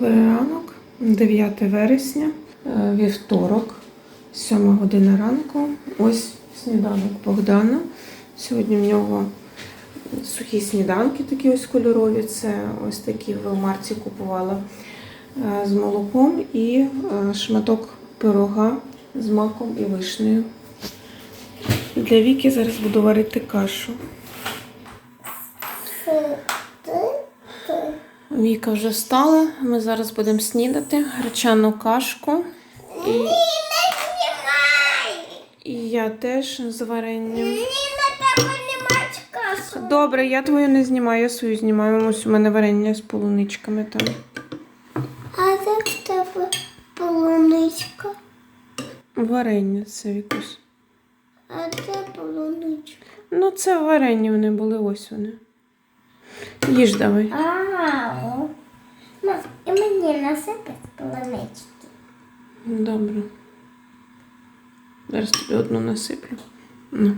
Добрий ранок, 9 вересня, е, вівторок, 7 година ранку. Ось сніданок Богдана. Сьогодні в нього сухі сніданки, такі ось кольорові. Це ось такі в Марці купувала е, з молоком і е, шматок пирога з маком і вишнею. Для Віки зараз буду варити кашу. Віка вже встала. Ми зараз будемо снідати гречану кашку. І, і я теж з варенням. Добре, я твою не знімаю, я свою знімаю. Ось у мене варення з полуничками там. А де в тебе полуничка? Варення це Вікусь. А де полуничка? Ну, це варення вони були, ось вони. Їж давай. Ау. Ма, і мені насипать полунички. Добре. Зараз тобі одну насиплю. Ну.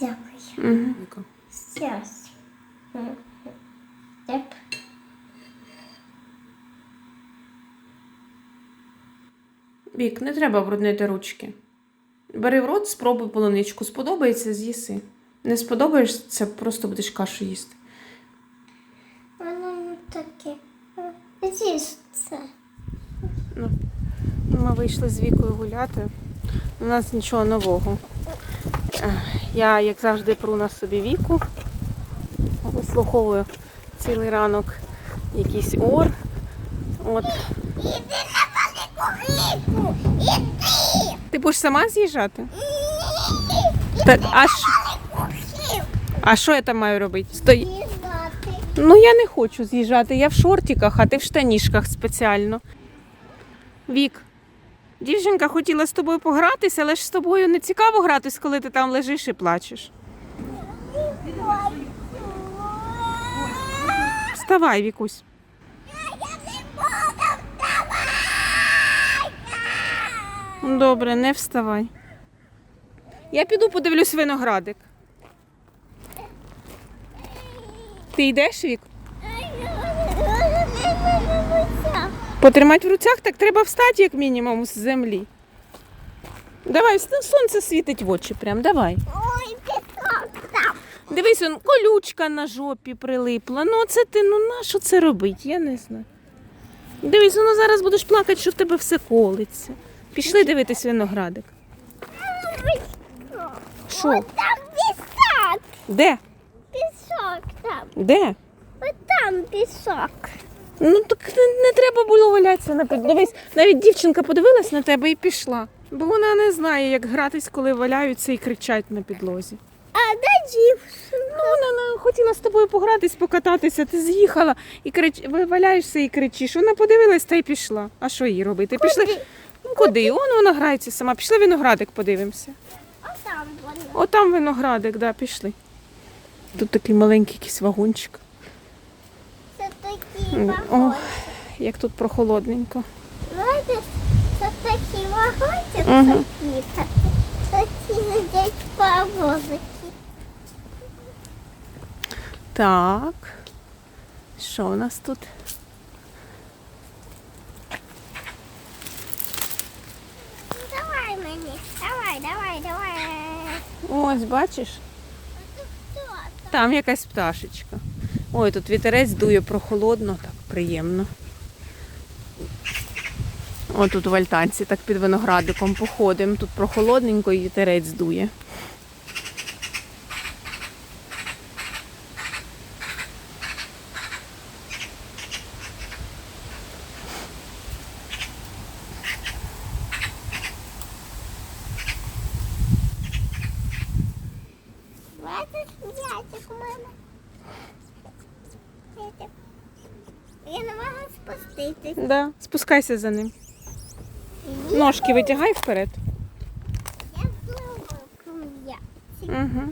Дякую. Угу. Зараз. Вік, не треба бруднити ручки. Бери в рот, спробуй полуничку. Сподобається, з'їси. Не сподобаєшся, просто будеш кашу їсти. Воно не таке. З'їж це. Ну, ми вийшли з вікою гуляти. У нас нічого нового. Я, як завжди, пру на собі віку. Вислуховую цілий ранок якийсь ор. От. Іди на велику. Іди. Ти будеш сама з'їжджати? Та, а, що, а що я там маю робити? Стой. Ну я не хочу з'їжджати. Я в шортиках, а ти в штанішках спеціально. Вік, дівчинка хотіла з тобою погратися, але ж з тобою не цікаво гратись, коли ти там лежиш і плачеш. Вставай, Вікусь. Добре, не вставай. Я піду подивлюсь виноградик. Ти йдеш, Вік? Потримати в руцях, так треба встати, як мінімум, з землі. Давай, ну, сонце світить в очі прям, давай. Ой, пісок там. Дивись, он, колючка на жопі прилипла. Ну, це ти, ну на що це робить? Я не знаю. Дивись, ну зараз будеш плакати, що в тебе все колиться. Пішли дивитись виноградик. Що? Там пісок. Де? Де? Ось там пісок. Ну так не, не треба було валятися на Дивись, навіть дівчинка подивилась на тебе і пішла. Бо вона не знає, як гратись, коли валяються і кричать на підлозі. А де дівчинка? Ну, вона хотіла з тобою погратись, покататися, ти з'їхала і крич... валяєшся і кричиш. Вона подивилась та й пішла. А що їй робити? Пішли. Ну куди? Он вона грається сама. Пішли виноградик подивимося. О, там вона. Виноградик, да, пішли. Тут такий маленький якийсь вагончик. Це такі О, як тут прохолодненько. Знаєте, це такі вагончики Мгм. їхати. Такі сидять паровозики. Так. Що у нас тут? Давай мені, давай, давай, давай. Ось, бачиш? Там якась пташечка. Ой, тут вітерець дує прохолодно, так приємно. О, тут в альтанці так під виноградиком походимо. Тут прохолодненько і вітерець дує. Бачиш, м'ячик у мене. М'ячик. Я не можу спуститись. Да. Спускайся за ним. Ножки витягай вперед. Я м'яч. Угу.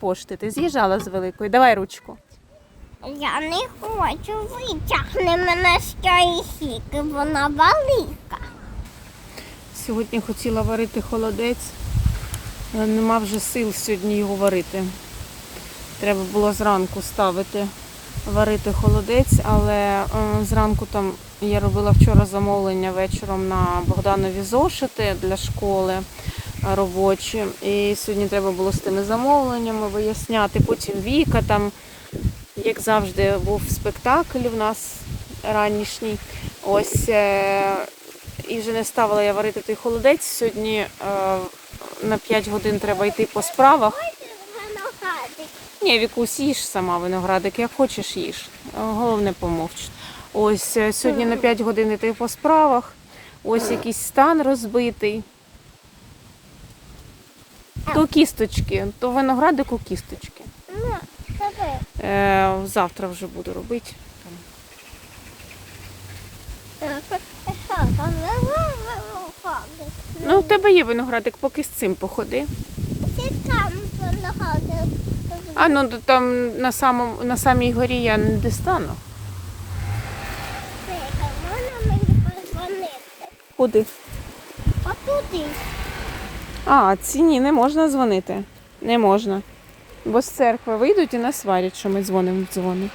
Пошти, ти з'їжджала з великої. Давай ручку. Я не хочу витягни мене з цієї сіки, вона велика. Сьогодні хотіла варити холодець, Але нема вже сил сьогодні його варити. Треба було зранку ставити варити холодець, але е, зранку там я робила вчора замовлення вечором на Богданові зошити для школи е, робочі. І сьогодні треба було з тими замовленнями виясняти. Потім Віка там, як завжди, був спектакль у нас ранішній. Ось е, і вже не ставила я варити той холодець. Сьогодні на 5 годин треба йти по справах. Ні, Вікусь, їж сама виноградик, як хочеш їж. Головне помовч. Ось е, сьогодні на 5 годин йти по справах. Ось якийсь стан розбитий. То кісточки, то виноградику кісточки. Ну. Е, завтра вже буду робити. Ну, у тебе є виноградик, поки з цим походи. Ти там виноградик. А ну то там на самому на самій горі я не дістану. Можна мені позвонити? Куди? Отуди. А, ці ні, не можна дзвонити. Не можна. Бо з церкви вийдуть і нас сварять, що ми дзвонимо в дзвони.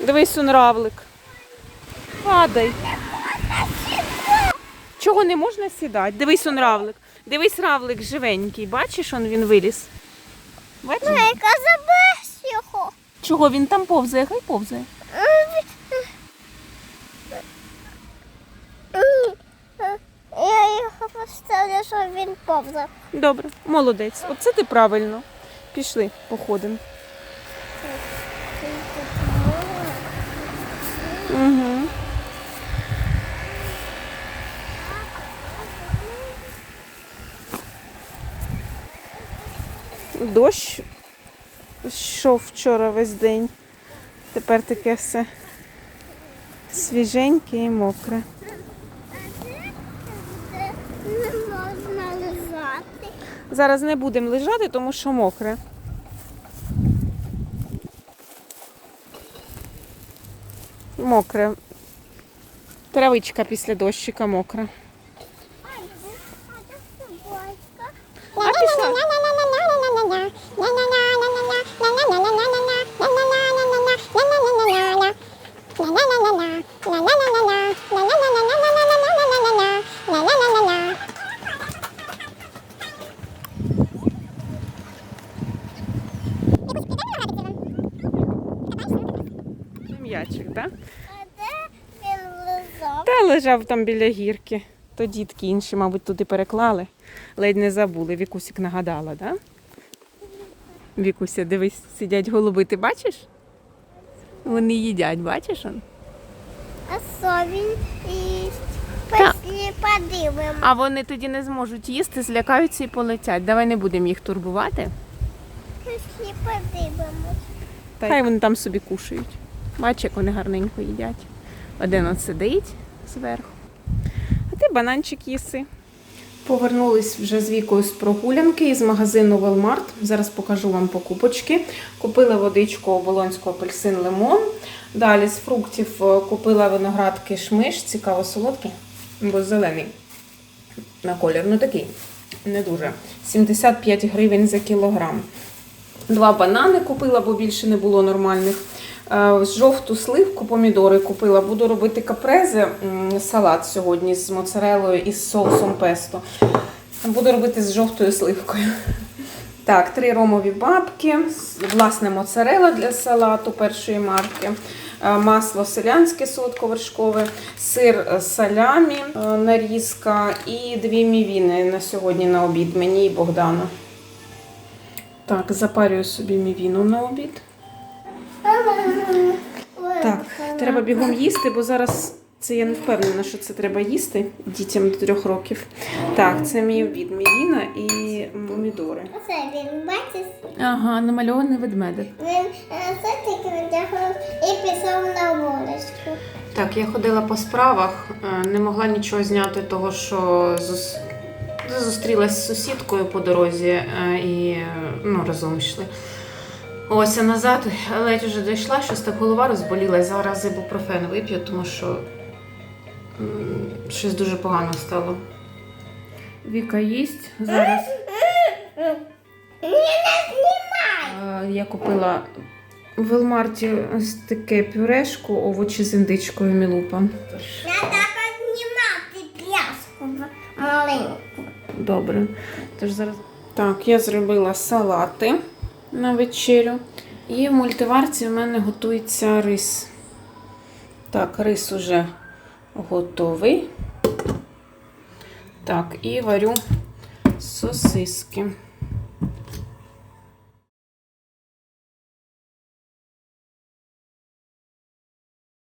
Дивись, он равлик. Падай. Чого не можна сідати? Дивись, он равлик. Дивись, равлик живенький. Бачиш, он він виліз. Бачиш? Яка забереш його. Чого він там повзає? Хай повзає. Я його поставлю, щоб він повзав. Добре, молодець. Оце ти правильно. Пішли, походимо. Угу. Дощ йшов вчора весь день. Тепер таке все свіженьке і мокре. Не можна лежати. Зараз не будемо лежати, тому що мокре. Мокре. Травичка після дощика мокра. Лежав? Та там біля гірки. То дітки інші, мабуть, туди переклали. Ледь не забули. Вікусік нагадала, так? Да? Вікуся, дивись, сидять голуби, ти бачиш? Вони їдять, бачиш? он? А що він їсть? Подивимо. А вони тоді не зможуть їсти, злякаються і полетять. Давай не будемо їх турбувати. Пішли подивимось. Хай вони там собі кушають. Бач, як вони гарненько їдять. Один от сидить зверху. А ти бананчик їси. Повернулись вже з вікою з прогулянки із магазину Велмарт. Зараз покажу вам покупочки. Купила водичку оболонську апельсин лимон. Далі з фруктів е, купила виноград кишмиш, цікаво солодкий, бо зелений на колір. Ну такий, не дуже. 75 гривень за кілограм. Два банани купила, бо більше не було нормальних. Е, Жовту сливку, помідори купила. Буду робити капрезе, м, салат сьогодні з моцарелою і з соусом песто. Буду робити з жовтою сливкою. Так, три ромові бабки, власне моцарела для салату першої марки, е, масло селянське солодковершкове, сир салямі, е, нарізка і дві мівіни на сьогодні на обід мені і Богдану. Так, запарюю собі мівіну на обід. Треба бігом їсти, бо зараз це я не впевнена, що це треба їсти дітям до трьох років. Так, це мій обід, мівіна і помідори. Оце він, бачиш? Ага, намальований ведмедик. Він е, все тільки витягнув і пішов на вуличку. Так, я ходила по справах, е, не могла нічого зняти, того що зус- зустрілась з сусідкою по дорозі е, і ну, разом йшли. Ось а назад ледь вже дійшла, щось так голова розболіла. Зараз ібупрофен вип'ю, тому що щось дуже погано стало. Віка їсть. Зараз не знімай. я купила в Велмарті ось таке пюрешку, овочі з індичкою мілупа. Треба піднімати пляшку маленьку. Добре. Тож зараз. Так, я зробила салати на вечерю. І в мультиварці в мене готується рис. Так, рис уже готовий. Так, і варю сосиски.